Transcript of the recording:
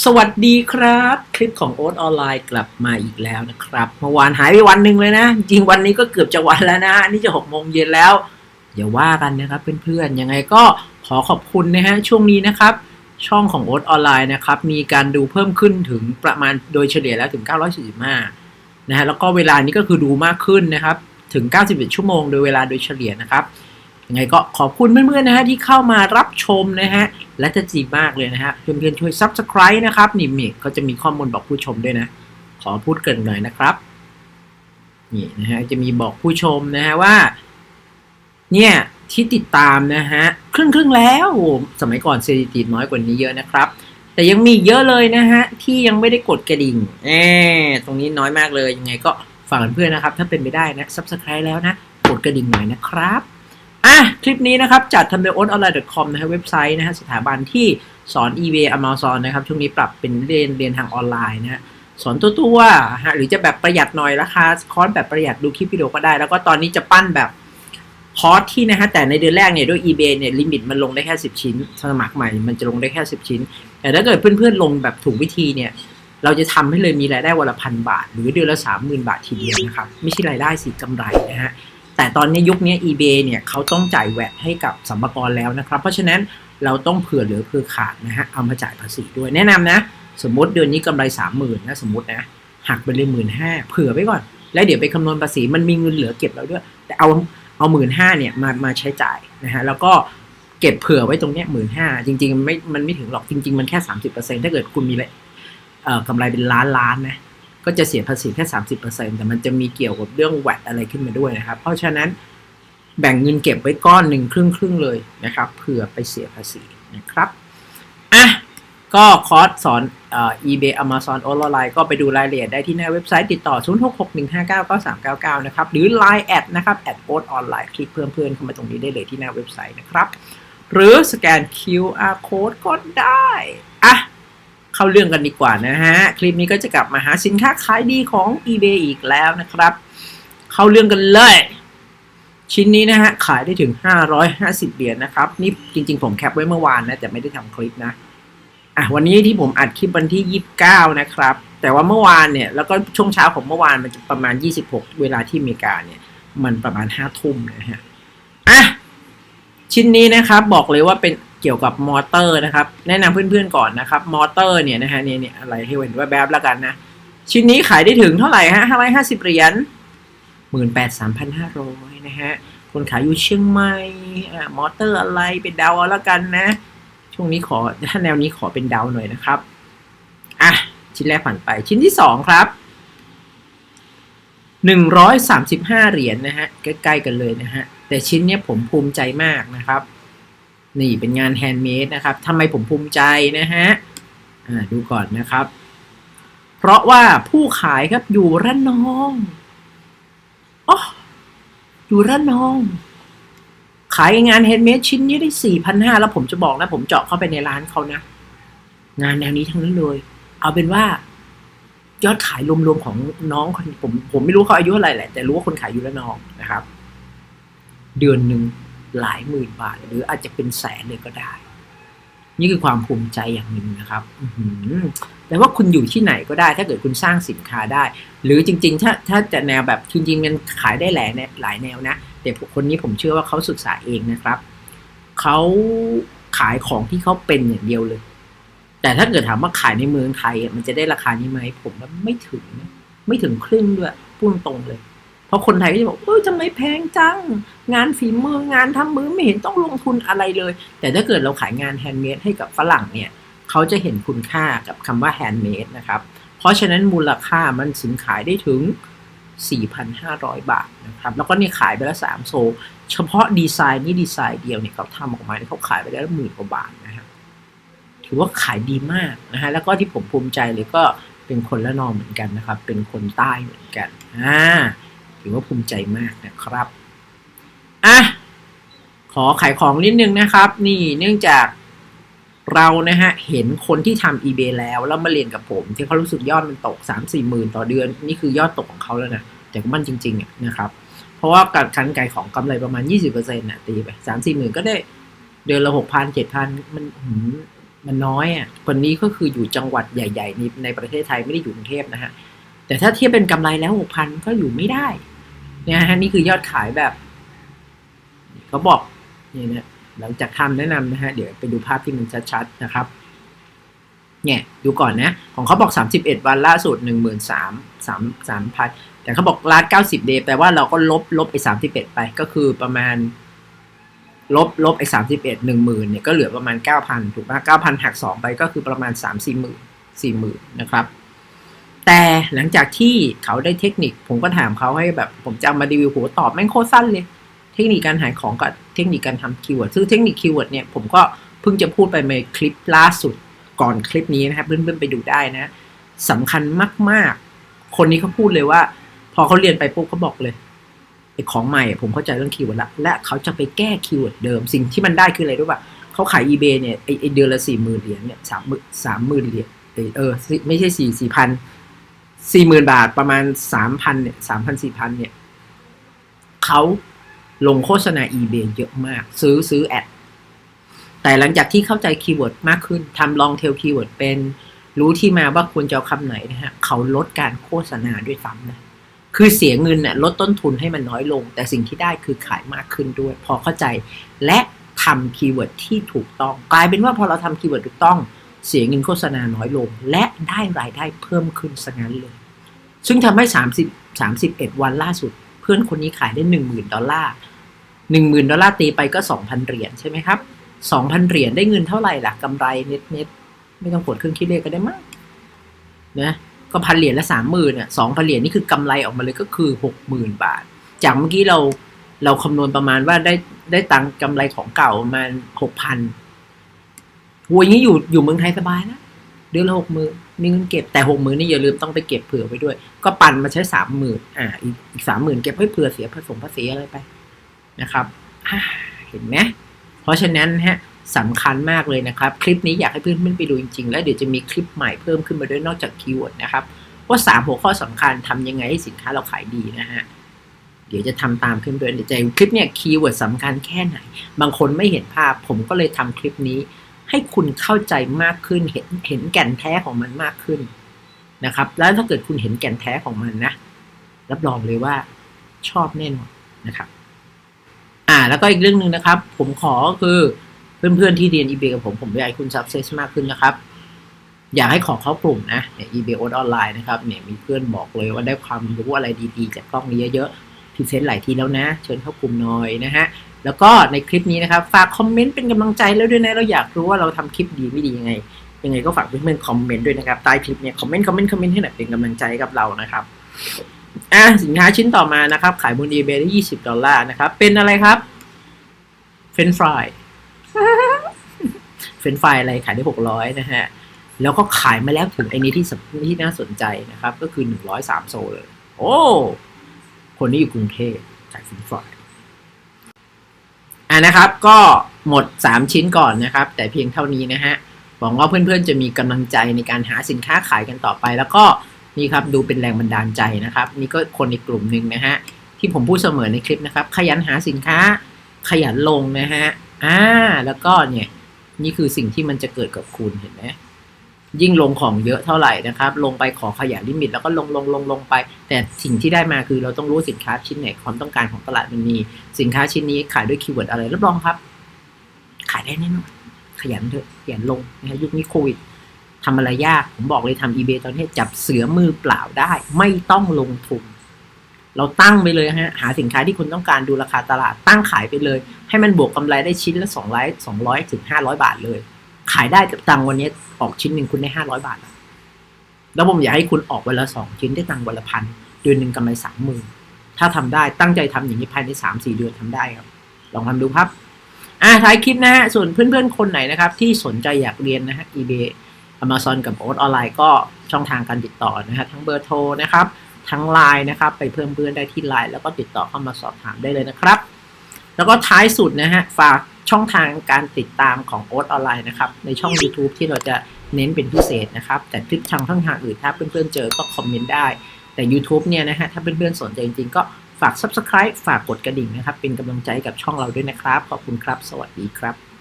สวัสดีครับ คลิปของโอ๊ตออนไลน์กลับมาอีกแล้วนะครับเมื่อวานหายไปวันหนึ่งเลยนะ จริงวันนี้ก็เกือบจะวันแล้วนะ นี่จะหกโมงเย็นแล้วอย่าว่ากันนะครับเพื่อนๆยังไงก็ขอขอบคุณนะฮะช่วงนี้นะครับ ช่องของโอ๊ตออนไลน์นะครับ มีการดูเพิ่มขึ้นถึงประมาณโดยเฉลี่ยแล้วถึง 945นะฮะแล้วก็เวลานี้ก็คือดูมากขึ้นนะครับ ถึง 91 ชั่วโมงโดยเวลาโดยเฉลี่ยนะครับยังไงก็ขอบคุณเพื่อนๆนะฮะที่เข้ามารับชมนะฮะ และจะจีบมากเลยนะฮะเพื่อนๆช่วย Subscribe นะครับนี่มีก็จะมีข้อมูลบอกผู้ชมด้วยนะ ขอพูดเกินหน่อยนะครับนี่นะฮะจะมีบอกผู้ชมนะฮะว่า เนี่ยที่ติดตามนะฮะครึ่งครึ่งแล้วสมัยก่อนสถิติน้อยกว่านี้เยอะนะครับ แต่ยังมีเยอะเลยนะฮะที่ยังไม่ได้กดกระดิ่งแอบตรงนี้น้อยมากเลยยังไงก็ฝากเพื่อนๆนะครับ ถ้าเป็นไปได้นะ Subscribe แล้วนะ กดกระดิ่งหน่อยนะครับ อะคลิปนี้นะครับ จัดทำโดย o n o n l i n e c o m นะฮะเว็บไซต์นะฮะสถาบันที่สอน eBay Amazon นะครับ ช่วงนี้ปรับเป็นเรียนเรียนทางออนไลน์นะฮะสอนตัวตัวๆฮะหรือจะแบบประหยัดหน่อยราคาคอร์สแบบประหยัดดูคลิปวิดีโอก็ได้ แล้วก็ตอนนี้จะปั้นแบบคอร์สที่นะฮะแต่ในเดือนแรกเนี่ยด้วย eBay เนี่ยลิมิตมันลงได้แค่ 10 ชิ้น สมัครใหม่มันจะลงได้แค่ 10 ชิ้น แต่ถ้าเกิดเพื่อนๆลงแบบถูกวิธีเนี่ยเราจะทำให้เลยมีรายได้วันละพันบาท หรือเดือนละ 30,000 บาททีเดียวนะครับไม่ใช่รายได้สิกำไรนะฮะ แต่ตอนนี้ยุคนี้ eBay เนี่ยเขาต้องจ่ายแวดให้กับสัมภาระแล้วนะครับ เพราะฉะนั้นเราต้องเผื่อเหลือเผื่อขาดนะฮะเอามาจ่ายภาษีด้วยแนะนำนะ สมมติเดือนนี้กำไร30,000นนะสมมตินะหักไปเลยหมื่นห้าเผื่อไว้ก่อน แล้วเดี๋ยวไปคำนวณภาษีมันมีเงินเหลือเก็บแล้วด้วย แต่เอาเอาหมื่นห้าเนี่ยมามาใช้จ่ายนะฮะแล้วก็เก็บเผื่อไว้ตรงเนี้ยหมื่นห้าจริงๆมันไม่มันไม่ถึงหรอกจริง ๆ มันแค่สามสิบเปอร์เซ็นต์ถ้าเกิดคุณมีเลยเอ่อกำไรเป็นล้านล้านนะ ก็จะเสียภาษีแค่ 30%แต่มันจะมีเกี่ยวกับเรื่องแวดอะไรขึ้นมาด้วยนะครับ เพราะฉะนั้นแบ่งเงินเก็บไว้ก้อนหนึ่งครึ่งครึ่งเลยนะครับเผื่อไปเสียภาษีนะครับอะก็คอร์สสอนเอ่อ eBay Amazon ออนไลน์ก็ไปดูรายละเอียดได้ที่หน้าเว็บไซต์ติดต่อ 0661599399 นะครับ หรือ Line แอดนะครับแอดโอออนไลน์คลิกเพิ่มเพื่อนเข้ามาตรงนี้ได้เลยที่หน้าเว็บไซต์นะครับ หรือสแกน QR code ก็ได้ อะ เข้าเรื่องกันดีกว่านะฮะ คลิปนี้ก็จะกลับมาหาสินค้าขายดีของ eBay อีกแล้วนะครับ เข้าเรื่องกันเลย ชิ้นนี้นะฮะ ขายได้ถึง 550 เหรียญนะครับ นี่จริงๆผมแคปไว้เมื่อวานนะ แต่ไม่ได้ทำคลิปนะอะวันนี้ที่ผมอัดคลิปวันที่ 29 นะครับ แต่ว่าเมื่อวานเนี่ย แล้วก็ช่วงเช้าของเมื่อวานมันจะประมาณ 26 เวลาที่อเมริกาเนี่ย มันประมาณ5ทุ่มนะฮะอะชิ้นนี้นะครับบอกเลยว่าเป็น เกี่ยวกับมอเตอร์นะครับ แนะนำเพื่อนๆก่อนนะครับมอเตอร์เนี่ยนะฮะเนี่ยเนี่ยอะไรให้เห็นว่าแบบแล้วกันนะ ชิ้นนี้ขายได้ถึงเท่าไหร่ฮะห้าร้อยห้าสิบเหรียญหมื่นแปดสามพันห้าร้อยนะฮะคนขายอยู่เชียงใหม่อ่ามอเตอร์อะไรเป็นดาวแล้วกันนะ ช่วงนี้ขอถ้าแนวนี้ขอเป็นดาวหน่อยนะครับอะชิ้นแรกผ่านไปชิ้นที่สองครับหนึ่งร้อยสามสิบห้าเหรียญนะฮะใกล้ๆกันเลยนะฮะแต่ชิ้นเนี้ยผมภูมิใจมากนะครับ นี่เป็นงานแฮนด์เมดนะครับทำไมผมภูมิใจนะฮะอ่าดูก่อนนะครับ เพราะว่าผู้ขายครับอยู่ระนองอ๋ออยู่ระนอง ขายงานแฮนด์เมดชิ้นนี้ได้สี่พันห้าแล้วผมจะบอกนะ ผมเจาะเข้าไปในร้านเขานะ งานแนวนี้ทั้งนั้นเลย เอาเป็นว่ายอดขายรวมๆของน้องคนผมผมไม่รู้เขาอายุเท่าไหร่แหละแต่รู้ว่าคนขายอยู่ระนองนะครับ เดือนหนึ่ง หลายหมื่นบาท หรืออาจจะเป็นแสนเลยก็ได้ นี่คือความภูมิใจอย่างหนึ่งนะครับแต่ว่าคุณอยู่ที่ไหนก็ได้ ถ้าเกิดคุณสร้างสินค้าได้ หรือจริง ๆ ถ้าถ้าจะแนวแบบจริงๆมันขายได้หลายแนวหลายแนวนะแต่คนนี้ผมเชื่อว่าเขาศึกษาเองนะครับเขาขายของที่เขาเป็นอย่างเดียวเลย แต่ถ้าเกิดถามว่าขายในเมืองไทยมันจะได้ราคานี้ไหมผมว่าไม่ถึง ไม่ถึงครึ่งด้วยพูดตรงเลย เพราะคนไทยก็จะบอกเออทำไมแพงจัง งานฝีมืองานทำมือไม่เห็นต้องลงทุนอะไรเลย แต่ถ้าเกิดเราขายงานแฮนด์เมดให้กับฝรั่งเนี่ยเขาจะเห็นคุณค่ากับคำว่าแฮนด์เมดนะครับ เพราะฉะนั้นมูลค่ามันสินขายได้ถึง 4,500 บาทนะครับ แล้วก็นี่ขายไปแล้ว3โซ เฉพาะดีไซน์นี่ดีไซน์เดียวเนี่ยเขาทำออกมาเนี่ยเขาขายไปได้หมื่นกว่าบาทนะครับถือว่าขายดีมากนะฮะแล้วก็ที่ผมภูมิใจเลยก็เป็นคนละนองเหมือนกันนะครับ เป็นคนใต้เหมือนกันอ่า ถือว่าภูมิใจมากนะครับอะขอขายของนิดนึงนะครับ นี่เนื่องจากเรานะฮะเห็นคนที่ทำ eBay แล้วแล้วมาเรียนกับผม ที่เขารู้สึกยอดมันตก 3 4หมื่นต่อเดือน นี่คือยอดตกของเขาแล้วนะแต่ก็มันจริงๆนะครับ เพราะว่าการคันไก่ของกำไรประมาณ 20%น่ะตีไป 3 4หมื่นก็ได้เดือนละ6,000 7,000มันหืมมันน้อยอะคนนี้ก็คืออยู่จังหวัดใหญ่ๆในในประเทศไทยไม่ได้อยู่กรุงเทพนะฮะแต่ถ้าเทียบเป็นกำไรแล้วหกพันก็อยู่ไม่ได้ นะฮะนี่คือยอดขายแบบเขาบอกนี่นะหลังจากทำแนะนำนะฮะเดี๋ยวไปดูภาพที่มันชัดๆนะครับเนี่ยดูก่อนนะ ของเขาบอก 31 วันล่าสุด 1 3 3 3พันแต่เขาบอกลาด90 เดย์แปลว่าเราก็ลบลบไอ้31 ไปก็คือประมาณ ลบลบไอ้31 1 0,000เนี่ยก็เหลือประมาณ 9,000 ถูกไหม9,000 หัก 2 ไปก็คือประมาณ 3 4หมื่น4หมื่นนะครับ แต่หลังจากที่เขาได้เทคนิค ผมก็ถามเขาให้แบบผมจะมารีวิวผมตอบแม่งโคตรสั้นเลย เทคนิคการหาของกับเทคนิคการทำคีย์เวิร์ดซึ่งเทคนิคคีย์เวิร์ดเนี่ยผมก็เพิ่งจะพูดไปในคลิปล่าสุดก่อนคลิปนี้นะครับเพื่อนๆไปดูได้นะสำคัญมากๆ คนนี้เขาพูดเลยว่า พอเขาเรียนไปปุ๊บเขาบอกเลยไอ้ของใหม่ผมเข้าใจเรื่องคีย์เวิร์ดละและเขาจะไปแก้คีย์เวิร์ดเดิมสิ่งที่มันได้คืออะไรรู้ป่ะเขาขาย eBay เนี่ยไอ้เดือนละสี่หมื่นเหรียญเนี่ยสามหมื่นสามหมื่นเหรียญเออไม่ใช่สี่สี่พัน สี่หมื่นบาทประมาณสามพันเนี่ยสามพันสี่พันเนี่ยเขาลงโฆษณา eBay เยอะมาก ซื้อซื้อแอด แต่หลังจากที่เข้าใจคีย์เวิร์ดมากขึ้นทำลองเทลคีย์เวิร์ดเป็น รู้ที่มาว่าควรจะเอาคำไหนนะฮะ เขาลดการโฆษณาด้วยซ้ำนะ คือเสียเงินเนี่ยลดต้นทุนให้มันน้อยลง แต่สิ่งที่ได้คือขายมากขึ้นด้วย พอเข้าใจและทำคีย์เวิร์ดที่ถูกต้อง กลายเป็นว่าพอเราทำคีย์เวิร์ดถูกต้อง เสียเงินโฆษณาน้อยลง และได้รายได้เพิ่มขึ้นซะงั้นเลย ซึ่งทำให้ 30 31 วันล่าสุด เพื่อนคนนี้ขายได้ 10,000 ดอลลาร์ 10,000 ดอลลาร์ตีไปก็ 2,000 เหรียญใช่ไหมครับ 2,000 เหรียญได้เงินเท่าไหร่ล่ะกำไรเน็ตเน็ตไม่ต้องกดเครื่องคิดเลขก็ได้มั้งนะก็พันเหรียญละสามหมื่นอะสองพันเหรียญนี่คือกำไรออกมาเลยก็คือหกหมื่นบาท จากเมื่อกี้เราเราคำนวณประมาณว่าได้ได้ตังค์กำไรของเก่าประมาณหกพัน โวยนี้อยู่อยู่เมืองไทยสบายนะเดือนละหกหมื่นมีเงินเก็บแต่หกหมื่นนี่อย่าลืมต้องไปเก็บเผื่อไว้ด้วย ก็ปั่นมาใช้สามหมื่นอ่าอีกสามหมื่นเก็บให้เผื่อเสียผสมภาษีอะไรไปนะครับเห็นไหมเพราะฉะนั้นฮะสำคัญมากเลยนะครับ คลิปนี้อยากให้เพื่อนๆไปดูจริงๆ แล้วเดี๋ยวจะมีคลิปใหม่เพิ่มขึ้นมาด้วยนอกจากคีย์เวิร์ดนะครับว่าสามหัวข้อสำคัญทำยังไงให้สินค้าเราขายดีนะฮะเดี๋ยวจะทำตามขึ้นด้วยเดี๋ยวจะคลิปเนี่ยคีย์เวิร์ดสำคัญแค่ไหน บางคนไม่เห็นภาพ ผมก็เลยทำคลิปนี้ ให้คุณเข้าใจมากขึ้น เห็นเห็นแก่นแท้ของมันมากขึ้นนะครับ แล้วถ้าเกิดคุณเห็นแก่นแท้ของมันนะ รับรองเลยว่าชอบแน่นอนนะครับ อ่า แล้วก็อีกเรื่องหนึ่งนะครับ ผมขอคือเพื่อนๆที่เรียน eBay กับผม ผมอยากให้คุณ success มากขึ้นนะครับ อยากให้ขอเข้ากลุ่มนะเนี่ย eBay ออนไลน์นะครับเนี่ยมีเพื่อนบอกเลยว่าได้ความรู้อะไรดีๆ จากกล้องนี้เยอะๆ รีเซนต์หลายทีแล้วนะ เชิญเข้ากลุ่มหน่อยนะฮะ แล้วก็ในคลิปนี้นะครับ ฝากคอมเมนต์เป็นกำลังใจแล้วด้วยนะ เราอยากรู้ว่าเราทำคลิปดีไม่ดียังไง ยังไงก็ฝากเพื่อนๆคอมเมนต์ด้วยนะครับ ใต้คลิปเนี่ยคอมเมนต์คอมเมนต์คอมเมนต์ให้หน่อยเป็นกำลังใจกับเรานะครับอะสินค้าชิ้นต่อมานะครับ ขายบน eBay ได้20ดอลลาร์นะครับ เป็นอะไรครับเฟรนฟรายเฟรนฟรายอะไรขายได้หกร้อยนะฮะ แล้วก็ขายมาแล้วถึงไอ้นี้ที่สำที่น่าสนใจนะครับ ก็คือหนึ่งร้อยสามโซเลย โอ้ คนนี้อยู่กรุงเทพขายเฟรนฟรายอ่านะครับ ก็หมดสามชิ้นก่อนนะครับ แต่เพียงเท่านี้นะฮะหวังว่าเพื่อนๆจะมีกำลังใจในการหาสินค้าขายกันต่อไป แล้วก็นี่ครับดูเป็นแรงบันดาลใจนะครับ นี่ก็คนในกลุ่มหนึ่งนะฮะที่ผมพูดเสมอในคลิปนะครับ ขยันหาสินค้าขยันลงนะฮะอ่าแล้วก็เนี่ยนี่คือสิ่งที่มันจะเกิดกับคุณเห็นไหม ยิ่งลงของเยอะเท่าไหร่นะครับ ลงไปขอขยายลิมิต แล้วก็ลงลงลงลงไป แต่สิ่งที่ได้มาคือเราต้องรู้สินค้าชิ้นไหนความต้องการของตลาดมันมี สินค้าชิ้นนี้ขายด้วยคีย์เวิร์ดอะไรรับรองครับ ขายได้แน่นอนขยันเถอะขยันลงนะฮะยุคนี้โควิดทำอะไรยาก ผมบอกเลยทำ eBay ตอนนี้จับเสือมือเปล่าได้ ไม่ต้องลงทุน เราตั้งไปเลยฮะ หาสินค้าที่คุณต้องการดูราคาตลาดตั้งขายไปเลย ให้มันบวกกำไรได้ชิ้นละสองร้อยสองร้อยถึงห้าร้อยบาทเลย ขายได้ตังวันนี้ออกชิ้นหนึ่งคุณได้ห้าร้อยบาท แล้วผมอยากให้คุณออกวันละสองชิ้นได้ตังวันละพันเดือนหนึ่งกำไรสามหมื่นถ้าทำได้ตั้งใจทำอย่างนี้ภายในสามสี่เดือนทำได้ครับ ลองทำดูครับอ่าท้ายคลิปนะฮะส่วนเพื่อนๆคนไหนนะครับ ที่สนใจอยากเรียนนะฮะ eBay Amazon กับโอ๊ตออนไลน์ก็ช่องทางการติดต่อนะฮะทั้งเบอร์โทรนะครับ ทั้งไลน์นะครับ ไปเพิ่มเพื่อนได้ที่ไลน์แล้วก็ติดต่อเข้ามาสอบถามได้เลยนะครับ แล้วก็ท้ายสุดนะฮะฝาก ช่องทางการติดตามของโอ๊ตออนไลน์นะครับ ในช่อง YouTube ที่เราจะเน้นเป็นพิเศษนะครับ แต่คลิปทางช่องทางอื่นถ้าเพื่อนๆเจอก็คอมเมนต์ได้ แต่ YouTube เนี่ยนะฮะถ้าเพื่อนๆสนใจจริงๆ ก็ฝาก Subscribe ฝากกดกระดิ่งนะครับ เป็นกำลังใจกับช่องเราด้วยนะครับ ขอบคุณครับ สวัสดีครับ